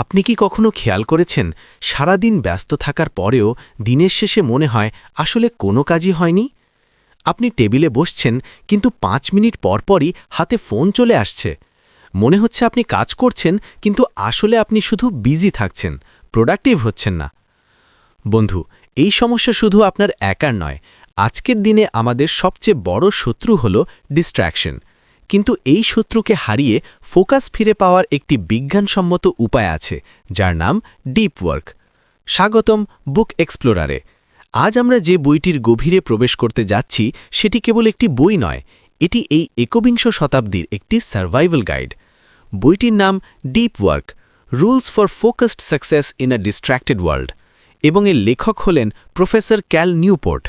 আপনি কি কখনো খেয়াল করেছেন, সারাদিন ব্যস্ত থাকার পরেও দিনের শেষে মনে হয় আসলে কোনো কাজই হয়নি? আপনি টেবিলে বসছেন, কিন্তু পাঁচ মিনিট পরপরই হাতে ফোন চলে আসছে। মনে হচ্ছে আপনি কাজ করছেন, কিন্তু আসলে আপনি শুধু বিজি থাকছেন, প্রোডাক্টিভ হচ্ছেন না। বন্ধু, এই সমস্যা শুধু আপনার একার নয়। আজকের দিনে আমাদের সবচেয়ে বড় শত্রু হল ডিস্ট্র্যাকশন কিন্তু এই শত্রুকে হারিয়ে ফোকাস ফিরে পাওয়ার একটি বিজ্ঞানসম্মত উপায় আছে, যার নাম ডিপ ওয়ার্ক স্বাগতম বুক এক্সপ্লোরারে। আজ আমরা যে বইটির গভীরে প্রবেশ করতে যাচ্ছি, সেটি কেবল একটি বই নয়, এটি এই একবিংশ শতাব্দীর একটি সার্ভাইভাল গাইড। বইটির নাম deep work rules for focused success in a distracted world, এবং এর লেখক হলেন প্রফেসর ক্যাল নিউপোর্ট।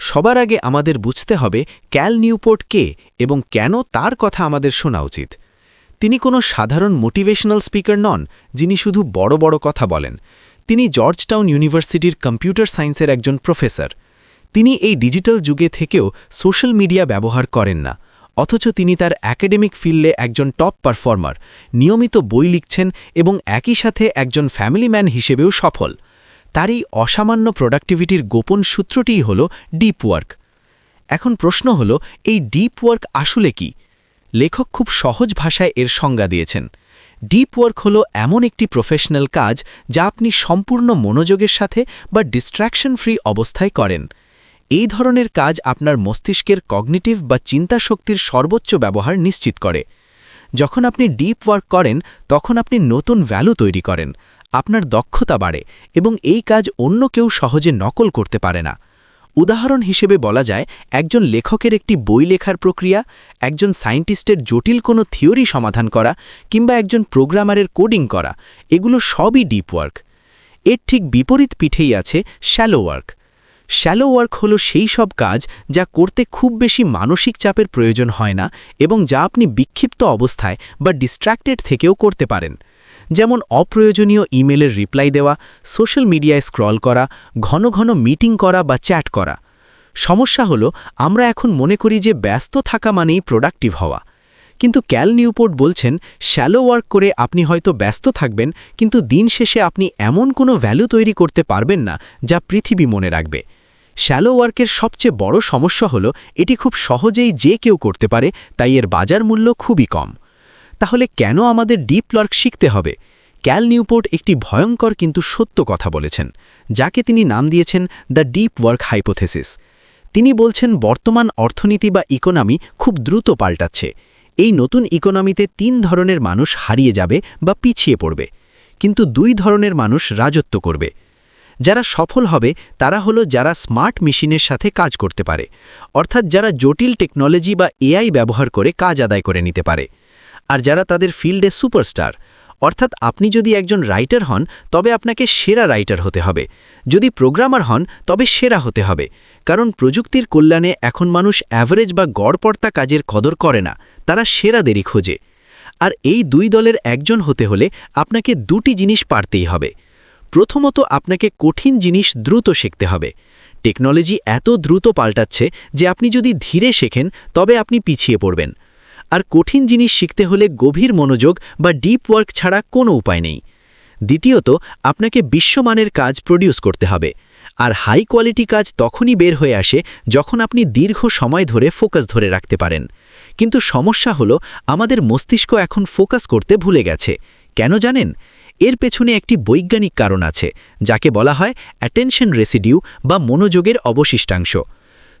সবার আগে আমাদের বুঝতে হবে ক্যাল নিউপোর্ট কে এবং কেন তার কথা আমাদের শোনা উচিত। তিনি কোনো সাধারণ মোটিভেশনাল স্পিকার নন, যিনি শুধু বড় বড় কথা বলেন। তিনি জর্জটাউন ইউনিভার্সিটির কম্পিউটার সায়েন্সের একজন প্রফেসর। তিনি এই ডিজিটাল যুগে থেকেও সোশ্যাল মিডিয়া ব্যবহার করেন না, অথচ তিনি তার একাডেমিক ফিল্ডে একজন টপ পারফর্মার, নিয়মিত বই লিখছেন এবং একই সাথে একজন ফ্যামিলি ম্যান হিসেবেও সফল। তার এই অসামান্য প্রোডাক্টিভিটির গোপন সূত্রটিই হল ডিপ ওয়ার্ক এখন প্রশ্ন হল, এই ডিপ ওয়ার্ক আসলে কি? লেখক খুব সহজ ভাষায় এর সংজ্ঞা দিয়েছেন। ডিপ ওয়ার্ক হল এমন একটি প্রফেশনাল কাজ যা আপনি সম্পূর্ণ মনোযোগের সাথে বা ডিস্ট্র্যাকশন ফ্রি অবস্থায় করেন। এই ধরনের কাজ আপনার মস্তিষ্কের কগনিটিভ বা চিন্তাশক্তির সর্বোচ্চ ব্যবহার নিশ্চিত করে। যখন আপনি ডিপ ওয়ার্ক করেন, তখন আপনি নতুন ভ্যালু তৈরি করেন। আপনার দক্ষতা বাড়ে এবং এই কাজ অন্য কেউ সহজে নকল করতে পারে না। উদাহরণ হিসেবে বলা যায়, একজন লেখকের একটি বই লেখার প্রক্রিয়া, একজন সায়েন্টিস্টের জটিল কোনো থিওরি সমাধান করা কিংবা একজন প্রোগ্রামারের কোডিং করা, এগুলো সবই ডিপ ওয়ার্ক। এর ঠিক বিপরীত পিঠেই আছে শ্যালো ওয়ার্ক। শ্যালো ওয়ার্ক হল সেই সব কাজ যা করতে খুব বেশি মানসিক চাপের প্রয়োজন হয় না এবং যা আপনি বিক্ষিপ্ত অবস্থায় বা ডিস্ট্র্যাক্টেড থেকেও করতে পারেন। যেমন অপ্রয়োজনীয় ইমেলের রিপ্লাই দেওয়া, সোশ্যাল মিডিয়ায় স্ক্রল করা, ঘন ঘন মিটিং করা বা চ্যাট করা। সমস্যা হলো, আমরা এখন মনে করি যে ব্যস্ত থাকা মানেই প্রোডাক্টিভ হওয়া। কিন্তু ক্যাল নিউপোর্ট বলছেন, শ্যালো ওয়ার্ক করে আপনি হয়তো ব্যস্ত থাকবেন, কিন্তু দিন শেষে আপনি এমন কোনো ভ্যালু তৈরি করতে পারবেন না, যা পৃথিবী মনে রাখবে। শ্যালো ওয়ার্কের সবচেয়ে বড় সমস্যা হলো, এটি খুব সহজেই যে কেউ করতে পারে, তাই এর বাজার মূল্য খুবই কম। তাহলে কেন আমাদের ডিপ লর্ক শিখতে হবে? ক্যাল নিউপোর্ট একটি ভয়ঙ্কর কিন্তু সত্য কথা বলেছেন, যাকে তিনি নাম দিয়েছেন দ্য ডিপ ওয়ার্ক হাইপোথেসিস। তিনি বলছেন, বর্তমান অর্থনীতি বা ইকোনমি খুব দ্রুত পাল্টাচ্ছে। এই নতুন ইকোনমিতে তিন ধরনের মানুষ হারিয়ে যাবে বা পিছিয়ে পড়বে, কিন্তু দুই ধরনের মানুষ রাজত্ব করবে। যারা সফল হবে, তারা হলো যারা স্মার্ট মেশিনের সাথে কাজ করতে পারে, অর্থাৎ যারা জটিল টেকনোলজি বা এআই ব্যবহার করে কাজ আদায় করে নিতে পারে। আর যারা তাদের ফিল্ডে সুপারস্টার। অর্থাৎ আপনি যদি একজন রাইটার হন, তবে আপনাকে সেরা রাইটার হতে হবে। যদি প্রোগ্রামার হন, তবে সেরা হতে হবে। কারণ প্রযুক্তির কল্যাণে এখন মানুষ অ্যাভারেজ বা গড়পর্তা কাজের কদর করে না, তারা সেরা সেরাদেরই খোঁজে। আর এই দুই দলের একজন হতে হলে আপনাকে দুটি জিনিস পারতেই হবে। প্রথমত আপনাকে কঠিন জিনিস দ্রুত শিখতে হবে। টেকনোলজি এত দ্রুত পাল্টাচ্ছে যে আপনি যদি ধীরে শেখেন, তবে আপনি পিছিয়ে পড়বেন। আর কঠিন জিনিস শিখতে হলে গভীর মনোযোগ বা ডিপ ওয়ার্ক ছাড়া কোনো উপায় নেই। দ্বিতীয়ত, আপনাকে বিশ্বমানের কাজ প্রডিউস করতে হবে, আর হাই কোয়ালিটি কাজ তখনই বের হয়ে আসে যখন আপনি দীর্ঘ সময় ধরে ফোকাস ধরে রাখতে পারেন। কিন্তু সমস্যা হলো, আমাদের মস্তিষ্ক এখন ফোকাস করতে ভুলে গেছে। কেন জানেন? এর পেছনে একটি বৈজ্ঞানিক কারণ আছে, যাকে বলা হয় অ্যাটেনশন রেসিডিউ বা মনোযোগের অবশিষ্টাংশ।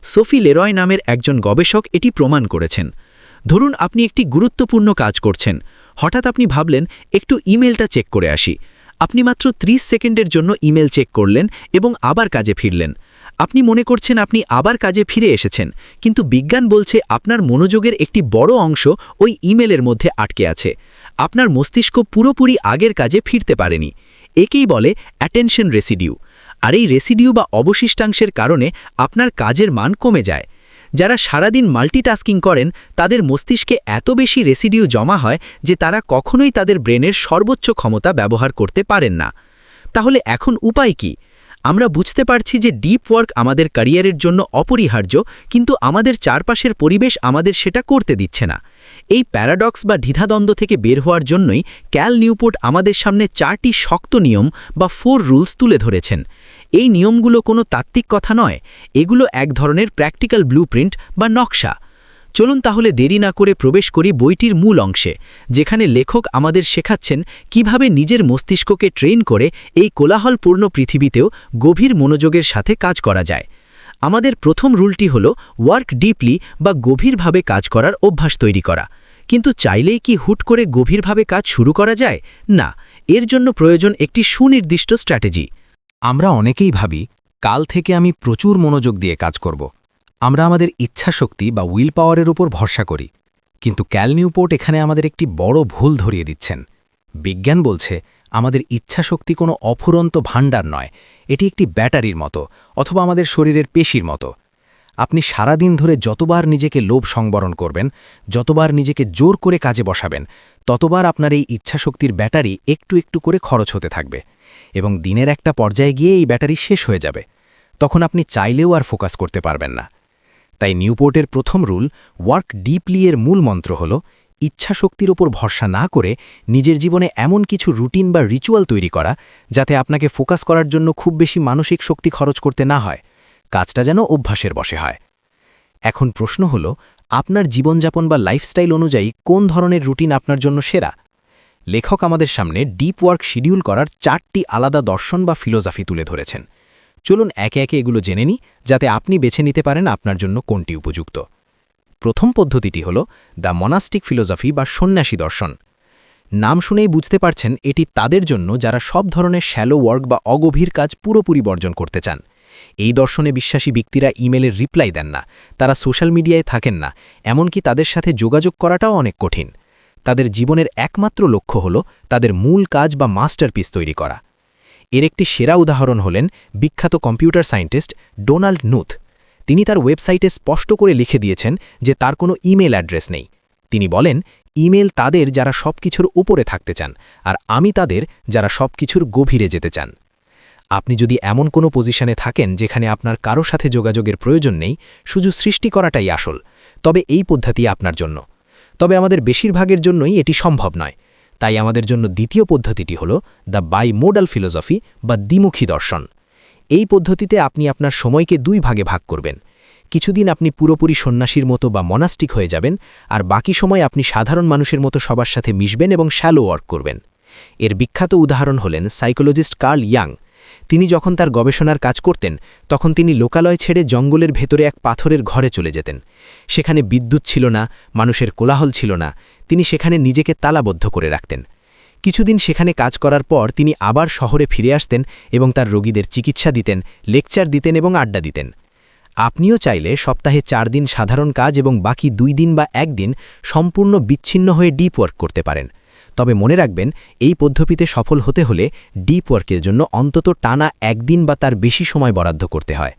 সোফি লেরয় নামের একজন গবেষক এটি প্রমাণ করেছেন। ধরুন আপনি একটি গুরুত্বপূর্ণ কাজ করছেন। হঠাৎ আপনি ভাবলেন, একটু ইমেলটা চেক করে আসি। আপনি মাত্র ৩০ সেকেন্ডের জন্য ইমেল চেক করলেন এবং আবার কাজে ফিরলেন। আপনি মনে করছেন আপনি আবার কাজে ফিরে এসেছেন, কিন্তু বিজ্ঞান বলছে আপনার মনোযোগের একটি বড় অংশ ওই ইমেলের মধ্যে আটকে আছে। আপনার মস্তিষ্ক পুরোপুরি আগের কাজে ফিরতে পারেনি। একেই বলে অ্যাটেনশন রেসিডিউ। আর এই রেসিডিউ বা অবশিষ্টাংশের কারণে আপনার কাজের মান কমে যায়। যারা সারাদিন মাল্টিটাস্কিং করেন, তাদের মস্তিষ্কে এত বেশি রেসিডিউ জমা হয় যে তারা কখনোই তাদের ব্রেনের সর্বোচ্চ ক্ষমতা ব্যবহার করতে পারেন না। তাহলে এখন উপায় কি? আমরা বুঝতে পারছি যে ডিপ ওয়ার্ক আমাদের ক্যারিয়ারের জন্য অপরিহার্য, কিন্তু আমাদের চারপাশের পরিবেশ আমাদের সেটা করতে দিচ্ছে না। এই প্যারাডক্স বা দ্বিধাদ্বন্দ্ব থেকে বের হওয়ার জন্যই ক্যাল নিউপোর্ট আমাদের সামনে চারটি শক্ত নিয়ম বা ফোর রুলস তুলে ধরেছেন। এই নিয়মগুলো কোনো তাত্ত্বিক কথা নয়। এগুলো এক ধরনের প্র্যাকটিক্যাল ব্লুপ্রিন্ট বা নকশা। চলুন তাহলে দেরি না করে প্রবেশ করি বইটির মূল অংশে, যেখানে লেখক আমাদের শেখাচ্ছেন কীভাবে নিজের মস্তিষ্ককে ট্রেন করে এই কোলাহলপূর্ণ পৃথিবীতেও গভীর মনোযোগের সাথে কাজ করা যায়। আমাদের প্রথম রুলটি হল ওয়ার্ক ডিপলি বা গভীরভাবে কাজ করার অভ্যাস তৈরি করা। কিন্তু চাইলেই কি হুট করে গভীরভাবে কাজ শুরু করা যায়? না, এর জন্য প্রয়োজন একটি সুনির্দিষ্ট স্ট্র্যাটেজি আমরা অনেকেই ভাবি, কাল থেকে আমি প্রচুর মনোযোগ দিয়ে কাজ করব। আমরা আমাদের ইচ্ছাশক্তি বা উইল পাওয়ারের উপর ভরসা করি। কিন্তু ক্যাল নিউপোর্ট এখানে আমাদের একটি বড় ভুল ধরিয়ে দিচ্ছেন। বিজ্ঞান বলছে, আমাদের ইচ্ছাশক্তি কোনো অফুরন্ত ভাণ্ডার নয়। এটি একটি ব্যাটারির মতো, অথবা আমাদের শরীরের পেশির মতো। আপনি সারাদিন ধরে যতবার নিজেকে লোভ সংবরণ করবেন, যতবার নিজেকে জোর করে কাজে বসাবেন, ততবার আপনার এই ইচ্ছাশক্তির ব্যাটারি একটু একটু করে খরচ হতে থাকবে। এবং দিনের একটা পর্যায়ে গিয়ে এই ব্যাটারি শেষ হয়ে যাবে। তখন আপনি চাইলেও আর ফোকাস করতে পারবেন না। তাই নিউপোর্টের প্রথম রুল, ওয়ার্ক ডিপলি এর মূল মন্ত্র হল, ইচ্ছাশক্তির ওপর ভরসা না করে নিজের জীবনে এমন কিছু রুটিন বা রিচুয়াল তৈরি করা যাতে আপনাকে ফোকাস করার জন্য খুব বেশি মানসিক শক্তি খরচ করতে না হয়। কাজটা যেন অভ্যাসের বসে হয়। এখন প্রশ্ন হল, আপনার জীবনযাপন বা লাইফস্টাইল অনুযায়ী কোন ধরনের রুটিন আপনার জন্য সেরা? লেখক আমাদের সামনে ডিপ ওয়ার্ক শিডিউল করার চারটি আলাদা দর্শন বা ফিলোজফি তুলে ধরেছেন। চলুন একে একে এগুলো জেনে নিই, যাতে আপনি বেছে নিতে পারেন আপনার জন্য কোনটি উপযুক্ত। প্রথম পদ্ধতিটি হল দ্য মনাস্টিক ফিলোজফি বা সন্ন্যাসী দর্শন। নাম শুনেই বুঝতে পারছেন এটি তাদের জন্য যারা সব ধরনের শ্যালো ওয়ার্ক বা অগভীর কাজ পুরোপুরি বর্জন করতে চান। এই দর্শনে বিশ্বাসী ব্যক্তিরা ইমেলের রিপ্লাই দেন না, তারা সোশ্যাল মিডিয়ায় থাকেন না, এমনকি তাদের সাথে যোগাযোগ করাটাও অনেক কঠিন। তাদের জীবনের একমাত্র লক্ষ্য হল তাদের মূল কাজ বা মাস্টারপিস তৈরি করা। এর একটি সেরা উদাহরণ হলেন বিখ্যাত কম্পিউটার সায়েন্টিস্ট ডোনাল্ড নুথ। তিনি তার ওয়েবসাইটে স্পষ্ট করে লিখে দিয়েছেন যে তার কোনো ইমেল অ্যাড্রেস নেই। তিনি বলেন, ইমেল তাদের যারা সব কিছুর উপরে থাকতে চান আর আমি তাদের যারা সব কিছুর গভীরে যেতে চান। আপনি যদি এমন কোনো পজিশনে থাকেন যেখানে আপনার কারও সাথে যোগাযোগের প্রয়োজন নেই, শুধু সৃষ্টি করাটাই আসল। তবে এই পদ্ধতি আপনার জন্য। তবে আমাদের বেশিরভাগের জন্যই এটি সম্ভব নয়। তাই আমাদের জন্য দ্বিতীয় পদ্ধতিটি হল দ্য বাই মোডাল ফিলোসফি বা দ্বিমুখী দর্শন। এই পদ্ধতিতে আপনি আপনার সময়কে দুই ভাগে ভাগ করবেন। কিছুদিন আপনি পুরোপুরি সন্ন্যাসীর মতো বা মনাস্টিক হয়ে যাবেন, আর বাকি সময় আপনি সাধারণ মানুষের মতো সবার সাথে মিশবেন এবং শ্যালো ওয়ার্ক করবেন। এর বিখ্যাত উদাহরণ হলেন সাইকোলজিস্ট কার্ল ইয়াং। তিনি যখন তার গবেষণার কাজ করতেন, তখন তিনি লোকালয় ছেড়ে জঙ্গলের ভেতরে এক পাথরের ঘরে চলে যেতেন। সেখানে বিদ্যুৎ ছিল না, মানুষের কোলাহল ছিল না, তিনি সেখানে নিজেকে তালাবদ্ধ করে রাখতেন। কিছুদিন সেখানে কাজ করার পর তিনি আবার শহরে ফিরে আসতেন এবং তার রোগীদের চিকিৎসা দিতেন, লেকচার দিতেন এবং আড্ডা দিতেন। আপনিও চাইলে সপ্তাহে চার দিন সাধারণ কাজ এবং বাকি দুই দিন বা একদিন সম্পূর্ণ বিচ্ছিন্ন হয়ে ডিপ ওয়ার্ক করতে পারেন। তবে মনে রাখবেন, এই পদ্ধতিতে সফল হতে হলে ডিপ ওয়ার্কের জন্য অন্তত টানা একদিন বা তার বেশি সময় বরাদ্দ করতে হয়।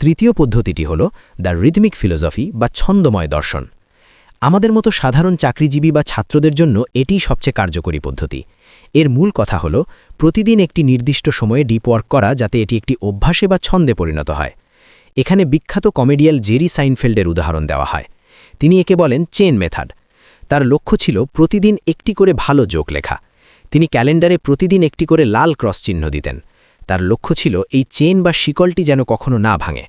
তৃতীয় পদ্ধতিটি হল দ্য রিদমিক ফিলোসফি বা ছন্দময় দর্শন। আমাদের মতো সাধারণ চাকরিজীবী বা ছাত্রদের জন্য এটি সবচেয়ে কার্যকরী পদ্ধতি। এর মূল কথা হল প্রতিদিন একটি নির্দিষ্ট সময়ে ডিপ ওয়ার্ক করা যাতে এটি একটি অভ্যাসে বা ছন্দে পরিণত হয়। এখানে বিখ্যাত কমেডিয়াল জেরি সাইনফেল্ডের উদাহরণ দেওয়া হয়। তিনি একে বলেন চেন মেথাড তার লক্ষ্য ছিল প্রতিদিন একটি করে ভালো যোগ লেখা। তিনি ক্যালেন্ডারে প্রতিদিন একটি করে লাল ক্রস চিহ্ন দিতেন। তার লক্ষ্য ছিল এই চেন বা শিকলটি যেন কখনো না ভাঙে।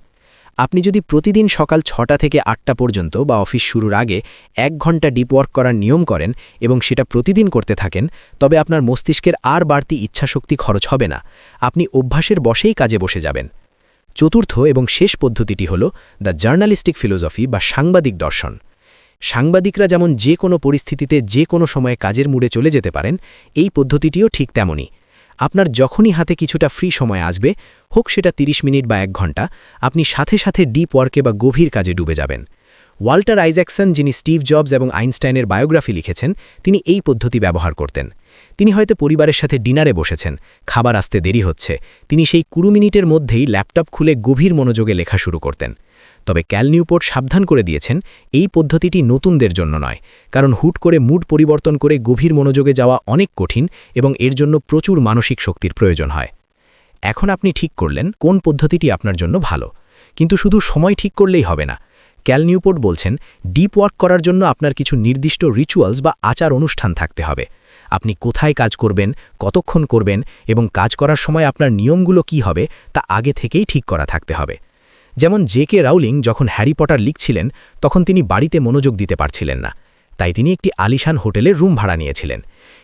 আপনি যদি প্রতিদিন সকাল ছটা থেকে আটটা পর্যন্ত বা অফিস শুরুর আগে এক ঘণ্টা ডিপ ওয়ার্ক করার নিয়ম করেন এবং সেটা প্রতিদিন করতে থাকেন, তবে আপনার মস্তিষ্কের আর বাড়তি ইচ্ছাশক্তি খরচ হবে না। আপনি অভ্যাসের বসেই কাজে বসে যাবেন। চতুর্থ এবং শেষ পদ্ধতিটি হল দ্য জার্নালিস্টিক ফিলোসফি বা সাংবাদিক দর্শন। সাংবাদিকরা যেমন যে কোনো পরিস্থিতিতে যে কোনো সময়ে কাজের মুড়ে চলে যেতে পারেন, এই পদ্ধতিটিও ঠিক তেমনই। আপনার যখনই হাতে কিছুটা ফ্রি সময় আসবে, হোক সেটা ৩০ মিনিট বা এক ঘণ্টা, আপনি সাথে সাথে ডিপ ওয়ার্কে বা গভীর কাজে ডুবে যাবেন। ওয়াল্টার আইজ্যাকসন, যিনি স্টিভ জবস এবং আইনস্টাইনের বায়োগ্রাফি লিখেছেন, তিনি এই পদ্ধতি ব্যবহার করতেন। তিনি হয়তো পরিবারের সাথে ডিনারে বসেছেন, খাবার আসতে দেরি হচ্ছে, তিনি সেই কুড়ি মিনিটের মধ্যেই ল্যাপটপ খুলে গভীর মনোযোগে লেখা শুরু করতেন। তবে ক্যাল নিউপোর্ট সাবধান করে দিয়েছেন, এই পদ্ধতিটি নতুনদের জন্য নয়, কারণ হুট করে মুড পরিবর্তন করে গভীর মনোযোগে যাওয়া অনেক কঠিন এবং এর জন্য প্রচুর মানসিক শক্তির প্রয়োজন হয়। এখন আপনি ঠিক করলেন কোন পদ্ধতিটি আপনার জন্য ভালো, কিন্তু শুধু সময় ঠিক করলেই হবে না। ক্যাল নিউপোর্ট বলছেন, ডিপ ওয়ার্ক করার জন্য আপনার কিছু নির্দিষ্ট রিচুয়ালস বা আচার অনুষ্ঠান থাকতে হবে। আপনি কোথায় কাজ করবেন, কতক্ষণ করবেন এবং কাজ করার সময় আপনার নিয়মগুলো কি হবে তা আগে থেকেই ঠিক করা থাকতে হবে। যেমন জে কে রাউলিং যখন হ্যারি পটার লিখছিলেন, তখন তিনি বাড়িতে মনোযোগ দিতে পারছিলেন না। তাই তিনি একটি আলিশান হোটেলে রুম ভাড়া নিয়েছিলেন।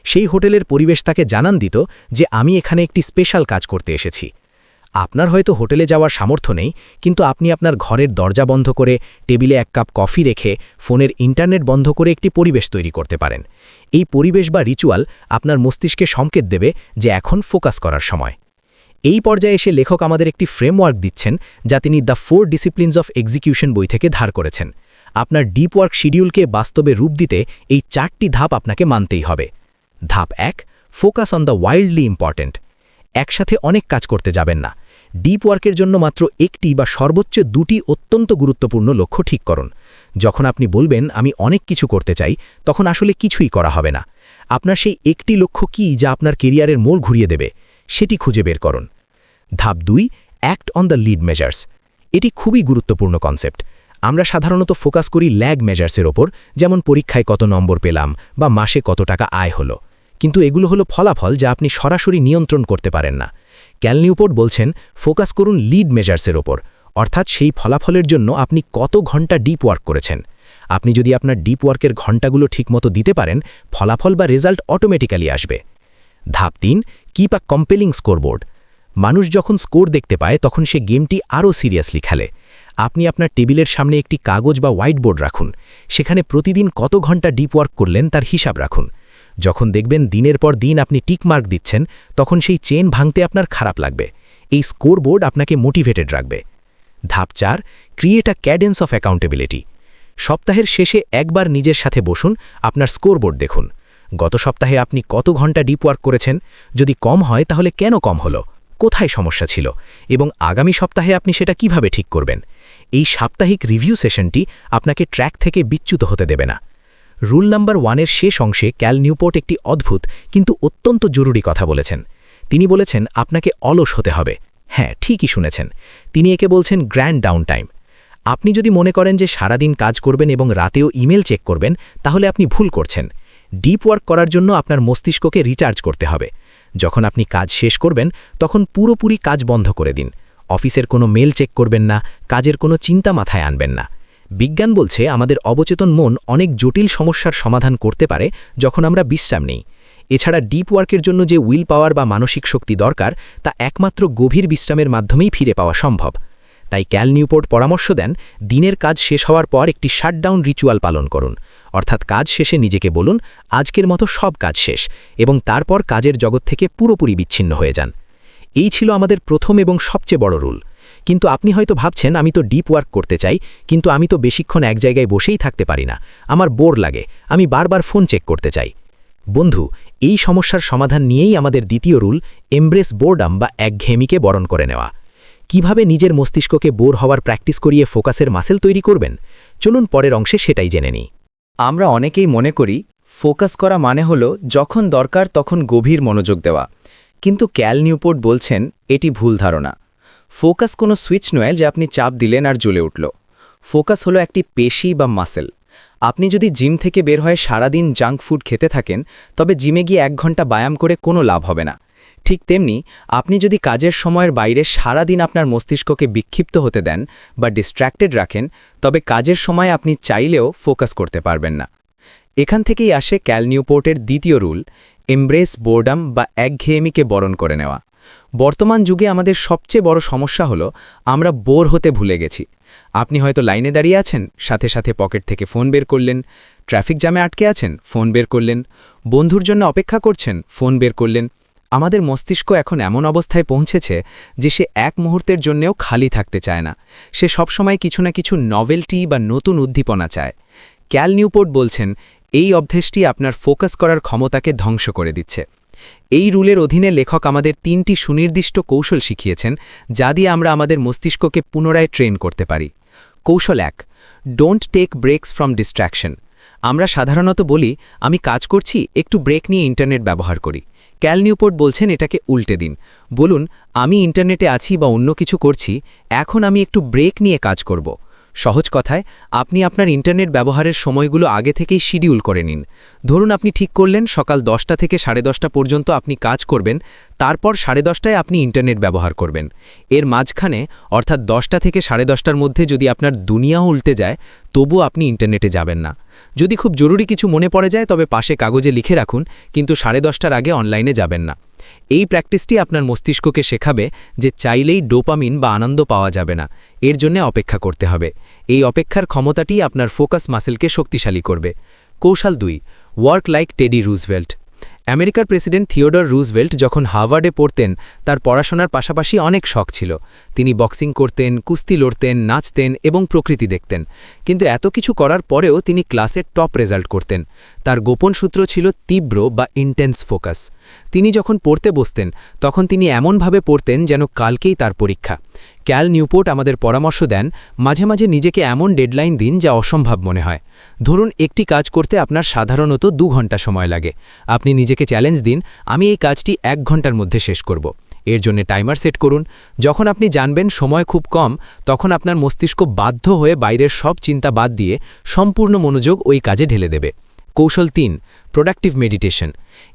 সেই হোটেলের পরিবেশ তাকে জানান দিত যে, আমি এখানে একটি স্পেশাল কাজ করতে এসেছি। আপনার হয়তো হোটেলে যাওয়ার সামর্থ্য নেই, কিন্তু আপনি আপনার ঘরের দরজা বন্ধ করে, টেবিলে এক কাপ কফি রেখে, ফোনের ইন্টারনেট বন্ধ করে একটি পরিবেশ তৈরি করতে পারেন। এই পরিবেশ বা রিচুয়াল আপনার মস্তিষ্কে সংকেত দেবে যে, এখন ফোকাস করার সময়। এই পর্যায়ে এসে লেখক আমাদের একটি ফ্রেমওয়ার্ক দিচ্ছেন যা তিনি the four disciplines of execution বই থেকে ধার করেছেন। আপনার ডিপ ওয়ার্ক শিডিউলকে বাস্তবে রূপ দিতে এই চারটি ধাপ আপনাকে মানতেই হবে। ধাপ এক focus on the wildly important একসাথে অনেক কাজ করতে যাবেন না। ডিপ ওয়ার্কের জন্য মাত্র একটি বা সর্বোচ্চ দুটি অত্যন্ত গুরুত্বপূর্ণ লক্ষ্য ঠিক করুন। যখন আপনি বলবেন, আমি অনেক কিছু করতে চাই, তখন আসলে কিছুই করা হবে না। আপনার সেই একটি লক্ষ্য কি যা আপনার কেরিয়ারের মোল ঘুরিয়ে দেবে? সেটি খুঁজে বের করুন। ধাপ দুই act on the lead measures এটি খুবই গুরুত্বপূর্ণ কনসেপ্ট আমরা সাধারণত ফোকাস করি ল্যাগ মেজার্সের ওপর, যেমন পরীক্ষায় কত নম্বর পেলাম বা মাসে কত টাকা আয় হলো। কিন্তু এগুলো হলো ফলাফল যা আপনি সরাসরি নিয়ন্ত্রণ করতে পারেন না। ক্যালনিউপোর্ট বলছেন, ফোকাস করুন লিড মেজার্সের ওপর। অর্থাৎ সেই ফলাফলের জন্য আপনি কত ঘণ্টা ডিপ ওয়ার্ক করেছেন। আপনি যদি আপনার ডিপ ওয়ার্কের ঘন্টাগুলো ঠিকমতো দিতে পারেন, ফলাফল বা রেজাল্ট অটোমেটিক্যালি আসবে। ধাপ তিন কিপ আ কম্পেলিং স্কোরবোর্ড মানুষ যখন স্কোর দেখতে পায়, তখন সে গেমটি আরও সিরিয়াসলি খেলে। আপনি আপনার টেবিলের সামনে একটি কাগজ বা হোয়াইট বোর্ড রাখুন। সেখানে প্রতিদিন কত ঘণ্টা ডিপ ওয়ার্ক করলেন তার হিসাব রাখুন। যখন দেখবেন দিনের পর দিন আপনি টিকমার্ক দিচ্ছেন, তখন সেই চেন ভাঙতে আপনার খারাপ লাগবে। এই স্কোর বোর্ড আপনাকে মোটিভেটেড রাখবে। ধাপ চার create a cadence of accountability সপ্তাহের শেষে একবার নিজের সাথে বসুন, আপনার স্কোরবোর্ড দেখুন। গত সপ্তাহে আপনি কত ঘণ্টা ডিপ ওয়ার্ক করেছেন? যদি কম হয়, তাহলে কেন কম হলো? কোথায় সমস্যা ছিল? এবং আগামী সপ্তাহে আপনি সেটা কীভাবে ঠিক করবেন? এই সাপ্তাহিক রিভিউ সেশনটি আপনাকে ট্র্যাক থেকে বিচ্যুত হতে দেবে না। রুল নাম্বার ওয়ানের শেষ অংশে ক্যাল নিউপোর্ট একটি অদ্ভুত, কিন্তু অত্যন্ত জরুরি কথা বলেছেন। তিনি বলেছেন, আপনাকে অলস হতে হবে। হ্যাঁ ঠিকই শুনেছেন। তিনি একে বলছেন গ্র্যান্ড ডাউন টাইম আপনি যদি মনে করেন যে সারাদিন কাজ করবেন এবং রাতেও ইমেল চেক করবেন, তাহলে আপনি ভুল করছেন। ডিপ ওয়ার্ক করার জন্য আপনার মস্তিষ্ককে রিচার্জ করতে হবে। যখন আপনি কাজ শেষ করবেন, তখন পুরোপুরি কাজ বন্ধ করে দিন। অফিসের কোনো মেল চেক করবেন না, কাজের কোনো চিন্তা মাথায় আনবেন না। বিজ্ঞান বলছে, আমাদের অবচেতন মন অনেক জটিল সমস্যার সমাধান করতে পারে যখন আমরা বিশ্রাম নেই। এছাড়া ডিপ ওয়ার্কের জন্য যে উইল পাওয়ার বা মানসিক শক্তি দরকার, তা একমাত্র গভীর বিশ্রামের মাধ্যমেই ফিরে পাওয়া সম্ভব। তাই ক্যাল নিউপোর্ট পরামর্শ দেন, দিনের কাজ শেষ হওয়ার পর একটি শাটডাউন রিচুয়াল পালন করুন। অর্থাৎ কাজ শেষে নিজেকে বলুন, আজকের মতো সব কাজ শেষ, এবং তারপর কাজের জগৎ থেকে পুরোপুরি বিচ্ছিন্ন হয়ে যান। এই ছিল আমাদের প্রথম এবং সবচেয়ে বড় রুল। কিন্তু আপনি হয়তো ভাবছেন, আমি তো ডিপ ওয়ার্ক করতে চাই, কিন্তু আমি তো বেশিক্ষণ এক জায়গায় বসেই থাকতে পারি না। আমার বোর লাগে, আমি বারবার ফোন চেক করতে চাই। বন্ধু, এই সমস্যার সমাধান নিয়েই আমাদের দ্বিতীয় রুল, এমব্রেস বোর্ডাম বা একঘেয়েমিকে বরণ করে নেওয়া। কীভাবে নিজের মস্তিষ্ককে বোর হওয়ার প্র্যাকটিস করিয়ে ফোকাসের মাসেল তৈরি করবেন? চলুন পরের অংশে সেটাই জেনে নিই। আমরা অনেকেই মনে করি, ফোকাস করা মানে হল যখন দরকার তখন গভীর মনোযোগ দেওয়া। কিন্তু ক্যাল নিউপোর্ট বলছেন, এটি ভুল ধারণা। ফোকাস কোনো সুইচ নয় যে আপনি চাপ দিলেন আর জ্বলে উঠল। ফোকাস হলো একটি পেশি বা মাসেল। আপনি যদি জিম থেকে বের হয়ে সারাদিন জাঙ্ক ফুড খেতে থাকেন, তবে জিমে গিয়ে এক ঘণ্টা ব্যায়াম করে কোনো লাভ হবে না। ঠিক তেমনি আপনি যদি কাজের সময়ের বাইরে সারাদিন আপনার মস্তিষ্ককে বিক্ষিপ্ত হতে দেন বা ডিস্ট্র্যাক্টেড রাখেন, তবে কাজের সময় আপনি চাইলেও ফোকাস করতে পারবেন না। এখান থেকেই আসে ক্যাল নিউপোর্টের দ্বিতীয় রুল এমব্রেস বোর্ডাম বা একঘেয়েমিকে বরণ করে নেওয়া। বর্তমান যুগে আমাদের সবচেয়ে বড় সমস্যা হলো, আমরা বোর হতে ভুলে গেছি। আপনি হয়তো লাইনে দাঁড়িয়ে আছেন, সাথে সাথে পকেট থেকে ফোন বের করলেন ট্রাফিক জ্যামে আটকে আছেন, ফোন বের করলেন, বন্ধুর জন্য অপেক্ষা করছেন, ফোন বের করলেন আমাদের মস্তিষ্ক এখন এমন অবস্থায় পৌঁছেছে যে সে এক মুহূর্তের জন্যেও খালি থাকতে চায় না। সে সবসময় কিছু না কিছু নভেলটি বা নতুন উদ্দীপনা চায়। ক্যাল নিউপোর্ট বলছেন, এই অভ্যেসটি আপনার ফোকাস করার ক্ষমতাকে ধ্বংস করে দিচ্ছে। এই রুলের অধীনে লেখক আমাদের তিনটি সুনির্দিষ্ট কৌশল শিখিয়েছেন, যা দিয়ে আমরা আমাদের মস্তিষ্ককে পুনরায় ট্রেন করতে পারি। কৌশল এক don't take breaks from distraction আমরা সাধারণত বলি, আমি কাজ করছি, একটু ব্রেক নিয়ে ইন্টারনেট ব্যবহার করি। ক্যাল নিউপোর্ট বলছেন এটাকে উল্টে দিন। বলুন, আমি ইন্টারনেটে আছি বা অন্য কিছু করছি, এখন আমি একটু ব্রেক নিয়ে কাজ করব। সহজ কথায়, আপনি আপনার ইন্টারনেট ব্যবহারের সময়গুলো আগে থেকেই শিডিউল করে নিন। ধরুন আপনি ঠিক করলেন, সকাল দশটা থেকে সাড়ে দশটা পর্যন্ত আপনি কাজ করবেন, তারপর সাড়ে দশটায় আপনি ইন্টারনেট ব্যবহার করবেন। এর মাঝখানে, অর্থাৎ দশটা থেকে সাড়ে দশটার মধ্যে যদি আপনার দুনিয়াও উল্টে যায় তবু আপনি ইন্টারনেটে যাবেন না। যদি খুব জরুরি কিছু মনে পড়ে যায়, তবে পাশে কাগজে লিখে রাখুন, কিন্তু সাড়ে দশটার আগে অনলাইনে যাবেন না। এই প্র্যাকটিসটি আপনার মস্তিষ্ককে শেখাবে যে চাইলেই ডোপামিন বা আনন্দ পাওয়া যাবে না। এর জন্য অপেক্ষা করতে হবে। এই অপেক্ষার ক্ষমতাটি আপনার ফোকাস মাসেলকে শক্তিশালী করবে। কৌশল দুই। Work like Teddy Roosevelt. আমেরিকার প্রেসিডেন্ট থিওডর রুজভেল্ট যখন হার্ভার্ডে পড়তেন, তার পড়াশোনার পাশাপাশি অনেক শখ ছিল। তিনি বক্সিং করতেন, কুস্তি লড়তেন, নাচতেন এবং প্রকৃতি দেখতেন। কিন্তু এত কিছু করার পরেও তিনি ক্লাসের টপ রেজাল্ট করতেন। তার গোপন সূত্র ছিল তীব্র বা ইন্টেন্স ফোকাস। তিনি যখন পড়তে বসতেন, তখন তিনি এমনভাবে পড়তেন যেন কালকেই তার পরীক্ষা। ক্যাল নিউপোর্ট আমাদের পরামর্শ দেন, মাঝে মাঝে নিজেকে এমন ডেডলাইন দিন যা অসম্ভব মনে হয়। ধরুন, একটি কাজ করতে আপনার সাধারণত দু ঘণ্টা সময় লাগে। আপনি নিজেকে চ্যালেঞ্জ দিন, আমি এই কাজটি এক ঘণ্টার মধ্যে শেষ করব। এর জন্য টাইমার সেট করুন। যখন আপনি জানবেন সময় খুব কম, তখন আপনার মস্তিষ্ক বাধ্য হয়ে বাইরের সব চিন্তা বাদ দিয়ে সম্পূর্ণ মনোযোগ ওই কাজে ঢেলে দেবে। কৌশল তিন প্রোডাক্টিভ মেডিটেশন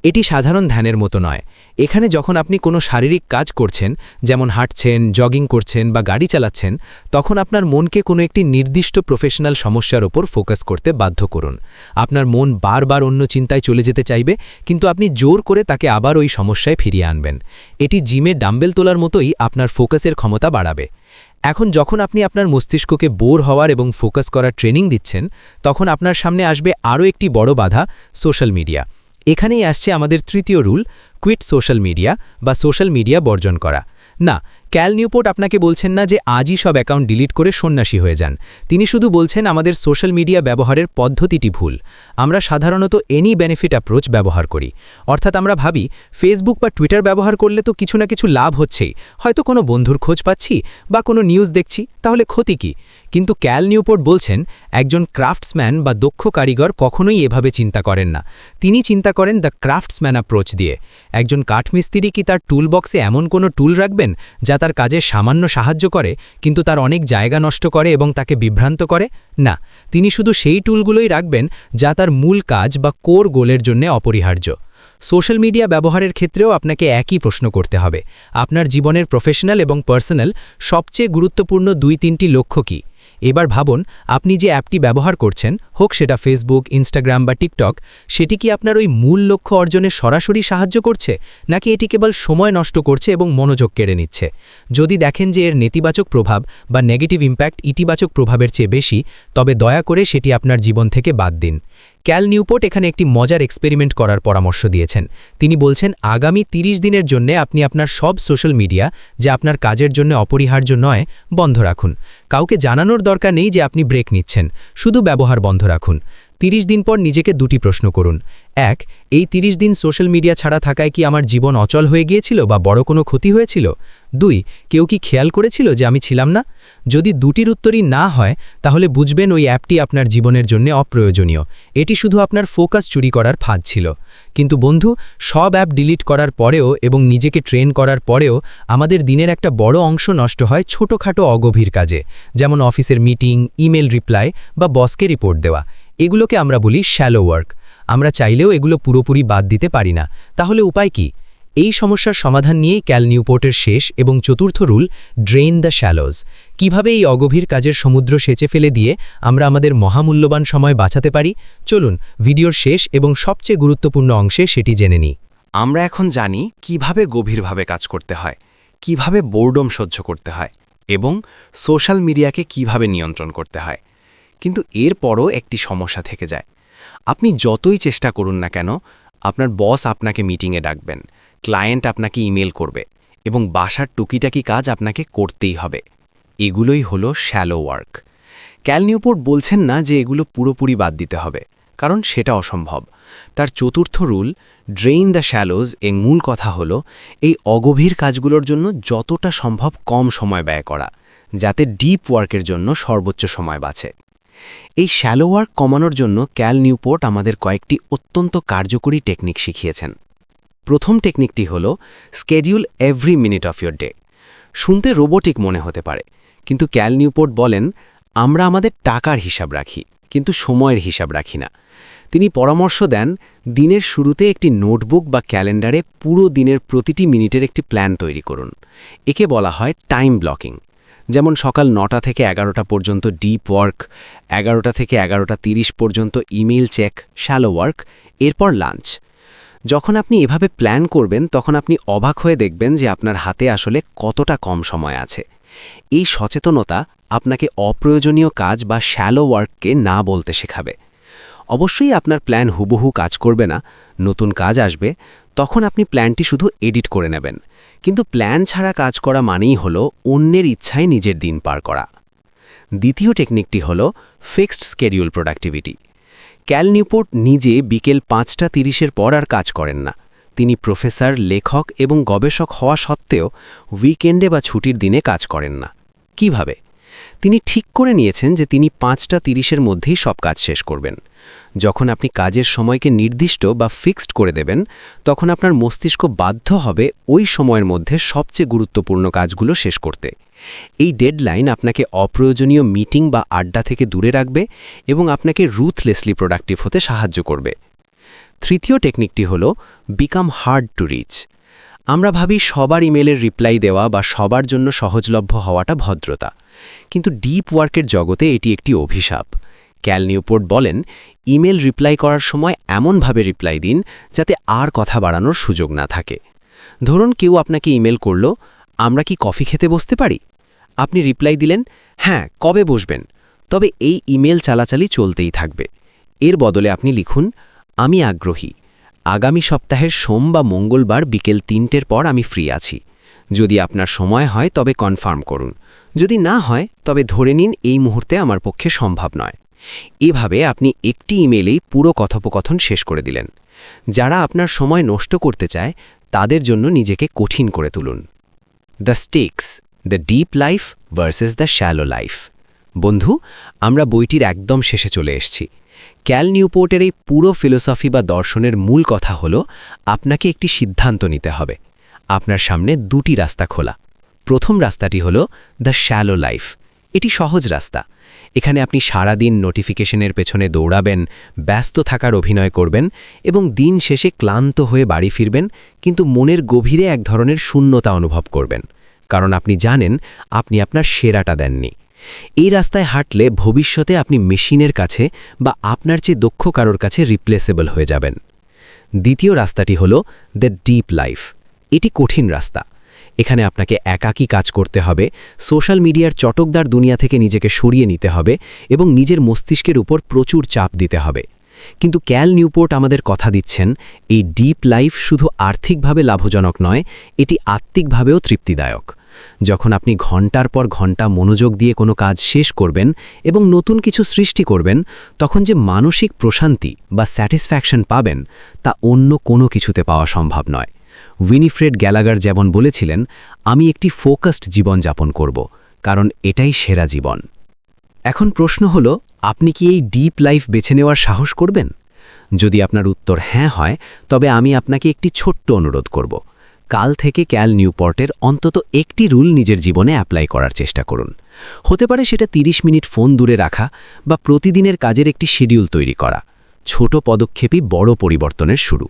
এটি সাধারণ ধ্যানের মতো নয়। এখানে যখন আপনি কোনো শারীরিক কাজ করছেন, যেমন হাঁটছেন জগিং করছেন বা গাড়ি চালাচ্ছেন, তখন আপনার মনকে কোনো একটি নির্দিষ্ট প্রফেশনাল সমস্যার ওপর ফোকাস করতে বাধ্য করুন। আপনার মন বারবার অন্য চিন্তায় চলে যেতে চাইবে, কিন্তু আপনি জোর করে তাকে আবার ওই সমস্যায় ফিরিয়ে আনবেন। এটি জিমে ডাম্বেল তোলার মতোই আপনার ফোকাসের ক্ষমতা বাড়াবে। এখন যখন আপনি আপনার মস্তিষ্ককে বোর হওয়ার এবং ফোকাস করার ট্রেনিং দিচ্ছেন, তখন আপনার সামনে আসবে আরও একটি বড় বাধা, সোশ্যাল মিডিয়া। এখানেই আসছে আমাদের তৃতীয় রুল কুইট সোশ্যাল মিডিয়া বা সোশ্যাল মিডিয়া বর্জন করা। না ক্যাল নিউপোর্ট আপনাকে বলছেন না যে আজই সব অ্যাকাউন্ট ডিলিট করে সন্ন্যাসী হয়ে যান। তিনি শুধু বলছেন আমাদের সোশ্যাল মিডিয়া ব্যবহারের পদ্ধতিটি ভুল। আমরা সাধারণত এনি বেনিফিট অ্যাপ্রোচ ব্যবহার করি। অর্থাৎ আমরা ভাবি ফেসবুক বা টুইটার ব্যবহার করলে তো কিছু না কিছু লাভ হচ্ছেই। হয়তো কোনো বন্ধুর খোঁজ পাচ্ছি বা কোনো নিউজ দেখছি, তাহলে ক্ষতি কি? কিন্তু ক্যাল নিউপোর্ট বলছেন, একজন ক্রাফটসম্যান বা দক্ষ কারিগর কখনোই এভাবে চিন্তা করেন না। তিনি চিন্তা করেন দ্য ক্রাফটসম্যান অ্যাপ্রোচ দিয়ে। একজন কাঠমিস্ত্রি কি তার টুল বক্সে এমন কোনো টুল রাখবেন, যা তার কাজে সামান্য সাহায্য করে, কিন্তু তার অনেক জায়গা নষ্ট করে এবং তাকে বিভ্রান্ত করে? না, তিনি শুধু সেই টুলগুলোই রাখবেন যা তার মূল কাজ বা কোর গোলের জন্য অপরিহার্য। সোশ্যাল মিডিয়া ব্যবহারের ক্ষেত্রেও আপনাকে একই প্রশ্ন করতে হবে। আপনার জীবনের প্রফেশনাল এবং পার্সোনাল সবচেয়ে গুরুত্বপূর্ণ দুই তিনটি লক্ষ্য কী? এবার ভাবুন, আপনি যে অ্যাপটি ব্যবহার করছেন, হোক সেটা ফেসবুক ইনস্টাগ্রাম বা টিকটক সেটি কি আপনার ওই মূল লক্ষ্য অর্জনে সরাসরি সাহায্য করছে, নাকি এটি কেবল সময় নষ্ট করছে এবং মনোযোগ কেড়ে নিচ্ছে? যদি দেখেন যে এর নেতিবাচক প্রভাব বা নেগেটিভ ইম্প্যাক্ট ইতিবাচক প্রভাবের চেয়ে বেশি, তবে দয়া করে সেটি আপনার জীবন থেকে বাদ দিন। ক্যাল নিউপোর্ট এখানে একটি মজার এক্সপেরিমেন্ট করার পরামর্শ দিয়েছেন। তিনি বলছেন, আগামী ৩০ দিনের জন্য আপনি আপনার সব সোশ্যাল মিডিয়া, যা আপনার কাজের জন্য অপরিহার্য নয়, বন্ধ রাখুন। কাউকে জানানোর দরকার নেই যে আপনি ব্রেক নিচ্ছেন। শুধু ব্যবহার বন্ধ রাখুন। ৩০ দিন পর নিজেকে দুটি প্রশ্ন করুন। এক, এই ৩০ দিন সোশ্যাল মিডিয়া ছাড়া থাকায় কি আমার জীবন অচল হয়ে গিয়েছিল বা বড় কোনো ক্ষতি হয়েছিল? দুই, কেউ কি খেয়াল করেছিল যে আমি ছিলাম না? যদি দুটির উত্তরই না হয়, তাহলে বুঝবেন ওই অ্যাপটি আপনার জীবনের জন্য অপ্রয়োজনীয়। এটি শুধু আপনার ফোকাস চুরি করার ফাঁদ ছিল। কিন্তু বন্ধু, সব অ্যাপ ডিলিট করার পরেও এবং নিজেকে ট্রেন করার পরেও আমাদের দিনের একটা বড় অংশ নষ্ট হয় ছোটোখাটো অগভীর কাজে, যেমন অফিসের মিটিং, ইমেল রিপ্লাই বা বসকে রিপোর্ট দেওয়া। এগুলোকে আমরা বলি শ্যালো ওয়ার্ক আমরা চাইলেও এগুলো পুরোপুরি বাদ দিতে পারি না। তাহলে উপায় কি? এই সমস্যার সমাধান নিয়েই ক্যাল নিউপোর্টের শেষ এবং চতুর্থ রুল ড্রেন দ্য শ্যালোজ কীভাবে এই অগভীর কাজের সমুদ্র সেচে ফেলে দিয়ে আমরা আমাদের মহামূল্যবান সময় বাঁচাতে পারি? চলুন, ভিডিওর শেষ এবং সবচেয়ে গুরুত্বপূর্ণ অংশে সেটি জেনে নিই। আমরা এখন জানি কীভাবে গভীরভাবে কাজ করতে হয়, কীভাবে বোর্ডম সহ্য করতে হয় এবং সোশ্যাল মিডিয়াকে কীভাবে নিয়ন্ত্রণ করতে হয়। কিন্তু এরপরও একটি সমস্যা থেকে যায়। আপনি যতই চেষ্টা করুন না কেন, আপনার বস আপনাকে মিটিংয়ে ডাকবেন, ক্লায়েন্ট আপনাকে ইমেল করবে এবং বাসার টুকিটাকি কাজ আপনাকে করতেই হবে। এগুলোই হলো শ্যালো ওয়ার্ক। ক্যাল নিউপোর্ট বলছেন না যে এগুলো পুরোপুরি বাদ দিতে হবে, কারণ সেটা অসম্ভব। তার চতুর্থ রুল, ড্রেইন দ্য শ্যালোজ এর মূল কথা হল এই অগভীর কাজগুলোর জন্য যতটা সম্ভব কম সময় ব্যয় করা, যাতে ডিপ ওয়ার্কের জন্য সর্বোচ্চ সময় বাঁচে। এই শ্যালো ওয়ার্ক কমানোর জন্য ক্যাল নিউপোর্ট আমাদের কয়েকটি অত্যন্ত কার্যকরী টেকনিক শিখিয়েছেন। প্রথম টেকনিকটি হল schedule every minute of your day শুনতে রোবোটিক মনে হতে পারে, কিন্তু ক্যাল নিউপোর্ট বলেন, আমরা আমাদের টাকার হিসাব রাখি, কিন্তু সময়ের হিসাব রাখি না। তিনি পরামর্শ দেন, দিনের শুরুতে একটি নোটবুক বা ক্যালেন্ডারে পুরো দিনের প্রতিটি মিনিটের একটি প্ল্যান তৈরি করুন। একে বলা হয় টাইম ব্লকিং যেমন সকাল নটা থেকে এগারোটা পর্যন্ত ডিপ ওয়ার্ক এগারোটা থেকে এগারোটা তিরিশ পর্যন্ত ইমেইল চেক শ্যালো ওয়ার্ক এরপর লাঞ্চ যখন আপনি এভাবে প্ল্যান করবেন, তখন আপনি অবাক হয়ে দেখবেন যে আপনার হাতে আসলে কতটা কম সময় আছে। এই সচেতনতা আপনাকে অপ্রয়োজনীয় কাজ বা শ্যালো ওয়ার্ককে না বলতে শেখাবে। অবশ্যই আপনার প্ল্যান হুবহু কাজ করবে না, নতুন কাজ আসবে, তখন আপনি প্ল্যানটি শুধু এডিট করে নেবেন। কিন্তু প্ল্যান ছাড়া কাজ করা মানেই হলো অন্যের ইচ্ছায় নিজের দিন পার করা। দ্বিতীয় টেকনিকটি হল fixed schedule productivity. Cal Newport নিজে বিকেল পাঁচটা তিরিশের পর আর কাজ করেন না। তিনি প্রফেসর, লেখক এবং গবেষক হওয়া সত্ত্বেও উইকেন্ডে বা ছুটির দিনে কাজ করেন না। কীভাবে? তিনি ঠিক করে নিয়েছেন যে তিনি পাঁচটা তিরিশের মধ্যেই সব কাজ শেষ করবেন। যখন আপনি কাজের সময়কে নির্দিষ্ট বা ফিক্সড করে দেবেন, তখন আপনার মস্তিষ্ক বাধ্য হবে ওই সময়ের মধ্যে সবচেয়ে গুরুত্বপূর্ণ কাজগুলো শেষ করতে। এই ডেডলাইন আপনাকে অপ্রয়োজনীয় মিটিং বা আড্ডা থেকে দূরে রাখবে এবং আপনাকে রুথলেসলি প্রোডাক্টিভ হতে সাহায্য করবে। তৃতীয় টেকনিকটি হল বিকাম হার্ড টু রিচ আমরা ভাবি সবার ইমেলের রিপ্লাই দেওয়া বা সবার জন্য সহজলভ্য হওয়াটা ভদ্রতা। কিন্তু ডিপ ওয়ার্কের জগতে এটি একটি অভিশাপ। ক্যাল নিউপোর্ট বলেন, ইমেল রিপ্লাই করার সময় এমনভাবে রিপ্লাই দিন যাতে আর কথা বাড়ানোর সুযোগ না থাকে। ধরুন কেউ আপনাকে ইমেল করল, আমরা কি কফি খেতে বসতে পারি? আপনি রিপ্লাই দিলেন হ্যাঁ কবে বসবেন? তবে এই ইমেল চালাচালি চলতেই থাকবে। এর বদলে আপনি লিখুন, আমি আগ্রহী। আগামী সপ্তাহের সোম বা মঙ্গলবার বিকেল তিনটের পর আমি ফ্রি আছি। যদি আপনার সময় হয় তবে কনফার্ম করুন। যদি না হয় তবে ধরে নিন এই মুহূর্তে আমার পক্ষে সম্ভব নয়। এভাবে আপনি একটি ইমেলেই পুরো কথোপকথন শেষ করে দিলেন। যারা আপনার সময় নষ্ট করতে চায়, তাদের জন্য নিজেকে কঠিন করে তুলুন। The stakes the deep life versus the shallow life বন্ধু, আমরা বইটির একদম শেষে চলে এসেছি। ক্যাল নিউপোর্টের এই পুরো ফিলোসফি বা দর্শনের মূল কথা হল, আপনাকে একটি সিদ্ধান্ত নিতে হবে। আপনার সামনে দুটি রাস্তা খোলা। প্রথম রাস্তাটি হল দ্য শ্যালো লাইফ এটি সহজ রাস্তা। এখানে আপনি সারাদিন নোটিফিকেশনের পেছনে দৌড়াবেন, ব্যস্ত থাকার অভিনয় করবেন এবং দিন শেষে ক্লান্ত হয়ে বাড়ি ফিরবেন, কিন্তু মনের গভীরে এক ধরনের শূন্যতা অনুভব করবেন। কারণ আপনি জানেন, আপনি আপনার সেরাটা দেননি। এই রাস্তায় হাঁটলে ভবিষ্যতে আপনি মেশিনের কাছে বা আপনার চেয়ে দক্ষ কারোর কাছে রিপ্লেসেবল হয়ে যাবেন। দ্বিতীয় রাস্তাটি হল দ্য ডিপ লাইফ। এটি কঠিন রাস্তা। এখানে আপনাকে একাকী কাজ করতে হবে, সোশ্যাল মিডিয়ার চটকদার দুনিয়া থেকে নিজেকে সরিয়ে নিতে হবে এবং নিজের মস্তিষ্কের উপর প্রচুর চাপ দিতে হবে। কিন্তু ক্যাল নিউপোর্ট আমাদের কথা দিচ্ছেন, এই ডিপ লাইফ শুধু আর্থিকভাবে লাভজনক নয়, এটি আত্মিকভাবেও তৃপ্তিদায়ক। যখন আপনি ঘণ্টার পর ঘণ্টা মনোযোগ দিয়ে কোনো কাজ শেষ করবেন এবং নতুন কিছু সৃষ্টি করবেন, তখন যে মানসিক প্রশান্তি বা স্যাটিসফ্যাকশন পাবেন, তা অন্য কোনো কিছুতে পাওয়া সম্ভব নয়। উইনিফ্রেড গ্যালাগার যেমন বলেছিলেন, আমি একটি ফোকাসড জীবন যাপন করব, কারণ এটাই সেরা জীবন। এখন প্রশ্ন হল, আপনি কি এই ডিপ লাইফ বেছে নেওয়ার সাহস করবেন? যদি আপনার উত্তর হ্যাঁ হয়, তবে আমি আপনাকে একটি ছোট্ট অনুরোধ করব। কাল থেকে ক্যাল নিউপর্টের অন্তত একটি রুল নিজের জীবনে অ্যাপ্লাই করার চেষ্টা করুন। হতে পারে সেটা ৩০ মিনিট ফোন দূরে রাখা বা প্রতিদিনের কাজের একটি শিডিউল তৈরি করা। ছোট পদক্ষেপই বড় পরিবর্তনের শুরু।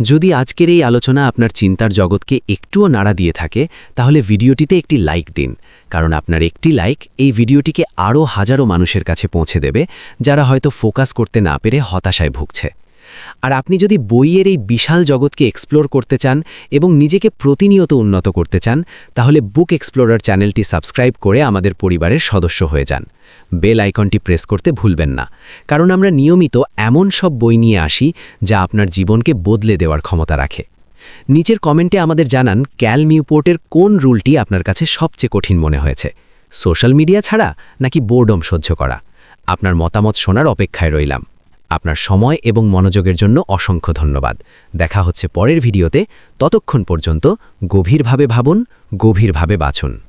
যদি আজকের এই আলোচনা আপনার চিন্তার জগৎকে একটুও নাড়া দিয়ে থাকে, তাহলে ভিডিওটিতে একটি লাইক দিন। কারণ আপনার একটি লাইক এই ভিডিওটিকে আরও হাজারো মানুষের কাছে পৌঁছে দেবে, যারা হয়তো ফোকাস করতে না পেরে হতাশায় ভুগছে। আর আপনি যদি বইয়ের এই বিশাল জগৎকে এক্সপ্লোর করতে চান এবং নিজেকে প্রতিনিয়ত উন্নত করতে চান, তাহলে বুক এক্সপ্লোরার চ্যানেলটি সাবস্ক্রাইব করে আমাদের পরিবারের সদস্য হয়ে যান। বেল আইকনটি প্রেস করতে ভুলবেন না। কারণ আমরা নিয়মিত এমন সব বই নিয়ে আসি যা আপনার জীবনকে বদলে দেওয়ার ক্ষমতা রাখে। নিচের কমেন্টে আমাদের জানান, ক্যাল মিউপোর্টের কোন রুলটি আপনার কাছে সবচেয়ে কঠিন মনে হয়েছে? সোশ্যাল মিডিয়া ছাড়া নাকি বোর্ডম সহ্য করা? আপনার মতামত শোনার অপেক্ষায় রইলাম। আপনার সময় এবং মনোযোগের জন্য অসংখ্য ধন্যবাদ। দেখা হচ্ছে পরের ভিডিওতে। ততক্ষণ পর্যন্ত গভীরভাবে ভাবুন, গভীরভাবে বাছুন